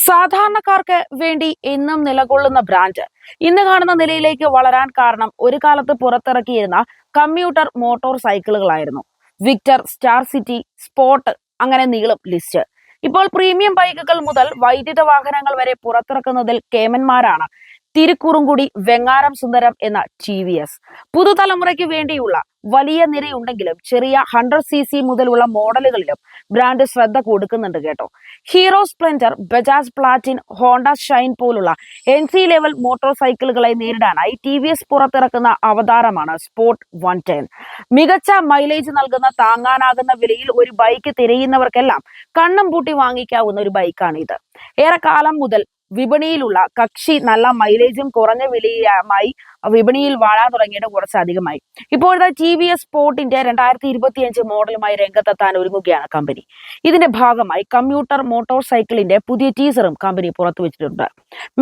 സാധാരണക്കാർക്ക് വേണ്ടി എന്നും നിലകൊള്ളുന്ന ബ്രാൻഡ് ഇന്ന് കാണുന്ന നിലയിലേക്ക് വളരാൻ കാരണം ഒരു കാലത്ത് പുറത്തിറക്കിയിരുന്ന കമ്പ്യൂട്ടർ മോട്ടോർ സൈക്കിളുകളായിരുന്നു വിക്ടർ സ്റ്റാർ സിറ്റി സ്പോട്ട് അങ്ങനെ നീളും ലിസ്റ്റ് ഇപ്പോൾ പ്രീമിയം ബൈക്കുകൾ മുതൽ വൈദ്യുത വാഹനങ്ങൾ വരെ പുറത്തിറക്കുന്നതിൽ കേമന്മാരാണ്. തിരുക്കുറുങ്കുടി വെങ്ങാരം സുന്ദരം എന്ന ടി വി എസ് പുതുതലമുറയ്ക്ക് വേണ്ടിയുള്ള വലിയ നിരയുണ്ടെങ്കിലും ചെറിയ ഹൺഡ്രഡ് സി സി മുതലുള്ള മോഡലുകളിലും ബ്രാൻഡ് ശ്രദ്ധ കൊടുക്കുന്നുണ്ട് കേട്ടോ. Hero Splendor Bajaj Platina Honda Shine പോലുള്ള എൻ സി ലെവൽ മോട്ടോർ സൈക്കിളുകളെ നേരിടാനായി ടി വി എസ് പുറത്തിറക്കുന്ന അവതാരമാണ് സ്പോർട്ട് വൺ ടെൻ മികച്ച മൈലേജ് നൽകുന്ന താങ്ങാനാകുന്ന വിലയിൽ ഒരു ബൈക്ക് തിരയുന്നവർക്കെല്ലാം കണ്ണും പൂട്ടി വാങ്ങിക്കാവുന്ന ഒരു ബൈക്കാണ് ഇത് ഏറെക്കാലം മുതൽ വിപണിയിലുള്ള കക്ഷി നല്ല മൈലേജും കുറഞ്ഞ വിലയുമായി വിപണിയിൽ വാഴാൻ തുടങ്ങിയിട്ട് കുറച്ചധികമായി ഇപ്പോഴത്തെ ടി വി എസ് സ്പോർട്ടിന്റെ രണ്ടായിരത്തി ഇരുപത്തിയഞ്ച് മോഡലുമായി രംഗത്തെത്താൻ ഒരുങ്ങുകയാണ് കമ്പനി. ഇതിന്റെ ഭാഗമായി കമ്പ്യൂട്ടർ മോട്ടോർ സൈക്കിളിന്റെ പുതിയ ടീസറും കമ്പനി പുറത്തുവച്ചിട്ടുണ്ട്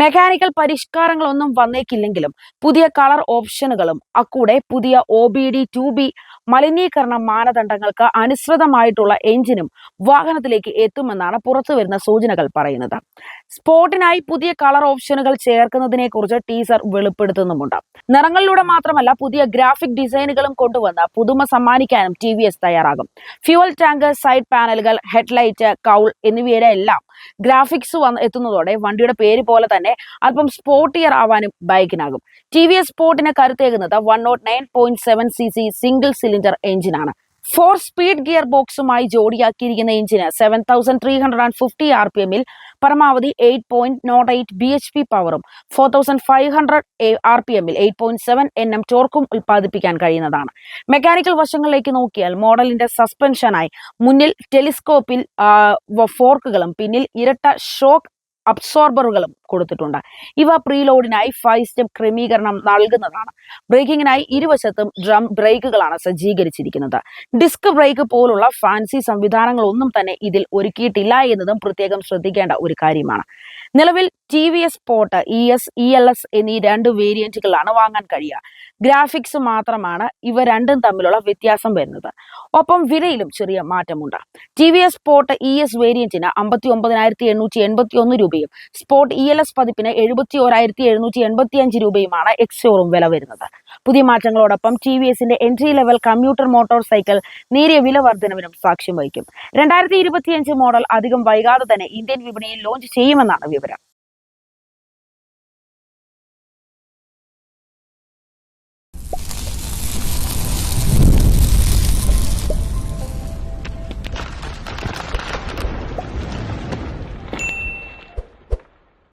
മെക്കാനിക്കൽ പരിഷ്കാരങ്ങളൊന്നും വന്നേക്കില്ലെങ്കിലും പുതിയ കളർ ഓപ്ഷനുകളും അക്കൂടെ പുതിയ O B D two B മലിനീകരണ മാനദണ്ഡങ്ങൾക്ക് അനുസൃതമായിട്ടുള്ള എഞ്ചിനും വാഹനത്തിലേക്ക് എത്തുമെന്നാണ് പുറത്തു വരുന്ന സൂചനകൾ പറയുന്നത്. സ്പോർട്ടിനായി പുതിയ കളർ ഓപ്ഷനുകൾ ചേർക്കുന്നതിനെ കുറിച്ച് ടീസർ വെളിപ്പെടുത്തുന്നുമുണ്ട്. നിറങ്ങളിലൂടെ മാത്രമല്ല പുതിയ ഗ്രാഫിക് ഡിസൈനുകളും കൊണ്ടുവന്ന് പുതുമ സമ്മാനിക്കാനും ടി വി എസ് തയ്യാറാകും. ഫ്യൂവൽ ടാങ്ക് സൈഡ് പാനലുകൾ ഹെഡ്ലൈറ്റ് കൗൾ എന്നിവയുടെ എല്ലാം ഗ്രാഫിക്സ് വന്ന് എത്തുന്നതോടെ വണ്ടിയുടെ പേര് പോലെ തന്നെ അല്പം സ്പോർട്ടിയർ ആവാനും ബൈക്കിനാകും. ടി വി എസ് സ്പോർട്ടിന് കരുത്തേകുന്നത് one nought nine point seven C C single cylinder എഞ്ചിനാണ് ഫോർ സ്പീഡ് ഗിയർ ബോക്സുമായി ജോഡിയാക്കിയിരിക്കുന്ന എഞ്ചിന് seven thousand three hundred and fifty R P എമ്മിൽ പരമാവധി eight point nought eight B H P പവറും four thousand five hundred R P എമ്മിൽ eight point seven N M ടോർക്കും ഉൽപ്പാദിപ്പിക്കാൻ കഴിയുന്നതാണ്. Mechanical വശങ്ങളിലേക്ക് നോക്കിയാൽ മോഡലിന്റെ സസ്പെൻഷനായി മുന്നിൽ ടെലിസ്കോപ്പിൽ ഫോർക്കുകളും പിന്നിൽ ഇരട്ട ഷോക്ക് അബ്സോർബറുകളും കൊടുത്തിട്ടുണ്ട്. ഇവ പ്രീലോഡിനായി ഫൈവ് സ്റ്റെപ്പ് ക്രമീകരണം നൽകുന്നതാണ്. ബ്രേക്കിങ്ങിനായി ഇരുവശത്തും ഡ്രം ബ്രേക്കുകളാണ് സജ്ജീകരിച്ചിരിക്കുന്നത്. ഡിസ്ക് ബ്രേക്ക് പോലുള്ള ഫാൻസി സംവിധാനങ്ങളൊന്നും തന്നെ ഇതിൽ ഒരുക്കിയിട്ടില്ല എന്നതും പ്രത്യേകം ശ്രദ്ധിക്കേണ്ട ഒരു കാര്യമാണ്. നിലവിൽ T V S Sport E S E L S എന്നീ രണ്ട് വേരിയന്റുകളാണ് വാങ്ങാൻ കഴിയുക. ഗ്രാഫിക്സ് മാത്രമാണ് ഇവ രണ്ടും തമ്മിലുള്ള വ്യത്യാസം വരുന്നത്. ഒപ്പം വിലയിലും ചെറിയ മാറ്റമുണ്ട്. T V S Sport E S വേരിയന്റിന് അമ്പത്തി ഒമ്പതിനായിരത്തി എണ്ണൂറ്റി എൺപത്തി ഒന്ന് രൂപയും സ്പോട്ട് ഇ എൽ എസ് പതിപ്പിന് എഴുപത്തി ഓരായിരത്തി എഴുന്നൂറ്റി എൺപത്തി അഞ്ച് രൂപയുമാണ് എക്സ് ഷോറൂം വില വരുന്നത്. പുതിയ മാറ്റങ്ങളോടൊപ്പം ടി വി എസിന്റെ entry level commuter motor cycle നേരിയ വില വർധനവിനും സാക്ഷ്യം വഹിക്കും. രണ്ടായിരത്തി ഇരുപത്തിയഞ്ച് മോഡൽ അധികം വൈകാതെ തന്നെ ഇന്ത്യൻ വിപണിയിൽ ലോഞ്ച് ചെയ്യുമെന്നാണ് വിവരം.